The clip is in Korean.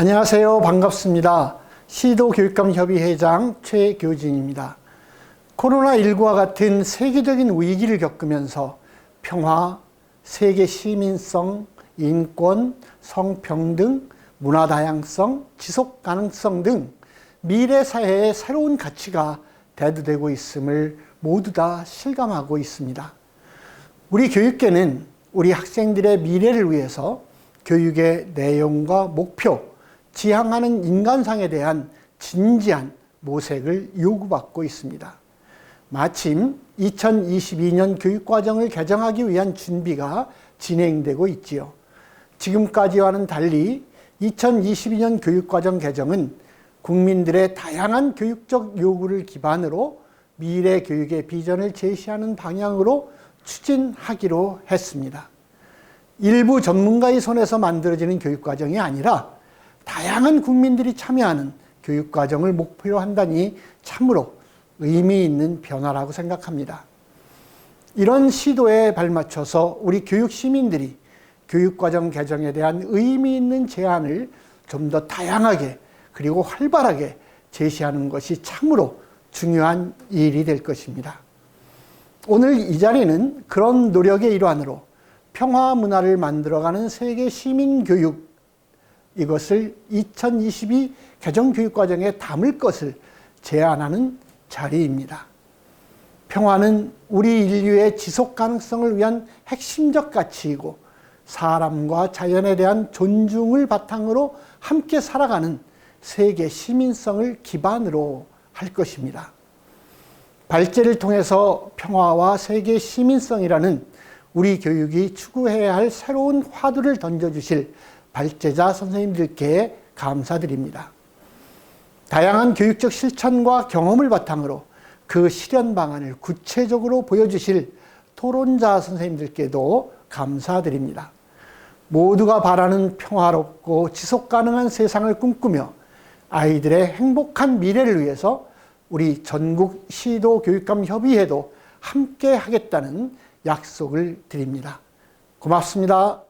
안녕하세요. 반갑습니다. 시도교육감협의회장 최교진입니다. 코로나19와 같은 세계적인 위기를 겪으면서 평화, 세계 시민성, 인권, 성평등, 문화 다양성, 지속 가능성 등 미래 사회의 새로운 가치가 대두되고 있음을 모두 다 실감하고 있습니다. 우리 교육계는 우리 학생들의 미래를 위해서 교육의 내용과 목표, 지향하는 인간상에 대한 진지한 모색을 요구받고 있습니다. 마침 2022년 교육과정을 개정하기 위한 준비가 진행되고 있지요. 지금까지와는 달리 2022년 교육과정 개정은 국민들의 다양한 교육적 요구를 기반으로 미래 교육의 비전을 제시하는 방향으로 추진하기로 했습니다. 일부 전문가의 손에서 만들어지는 교육과정이 아니라 다양한 국민들이 참여하는 교육과정을 목표로 한다니 참으로 의미 있는 변화라고 생각합니다. 이런 시도에 발맞춰서 우리 교육 시민들이 교육과정 개정에 대한 의미 있는 제안을 좀 더 다양하게 그리고 활발하게 제시하는 것이 참으로 중요한 일이 될 것입니다. 오늘 이 자리는 그런 노력의 일환으로 평화 문화를 만들어가는 세계 시민 교육 이것을 2022 개정 교육 과정에 담을 것을 제안하는 자리입니다. 평화는 우리 인류의 지속 가능성을 위한 핵심적 가치이고 사람과 자연에 대한 존중을 바탕으로 함께 살아가는 세계 시민성을 기반으로 할 것입니다. 발제를 통해서 평화와 세계 시민성이라는 우리 교육이 추구해야 할 새로운 화두를 던져주실 발제자 선생님들께 감사드립니다. 다양한 교육적 실천과 경험을 바탕으로 그 실현 방안을 구체적으로 보여주실 토론자 선생님들께도 감사드립니다. 모두가 바라는 평화롭고 지속 가능한 세상을 꿈꾸며 아이들의 행복한 미래를 위해서 우리 전국 시도 교육감 협의회도 함께 하겠다는 약속을 드립니다. 고맙습니다.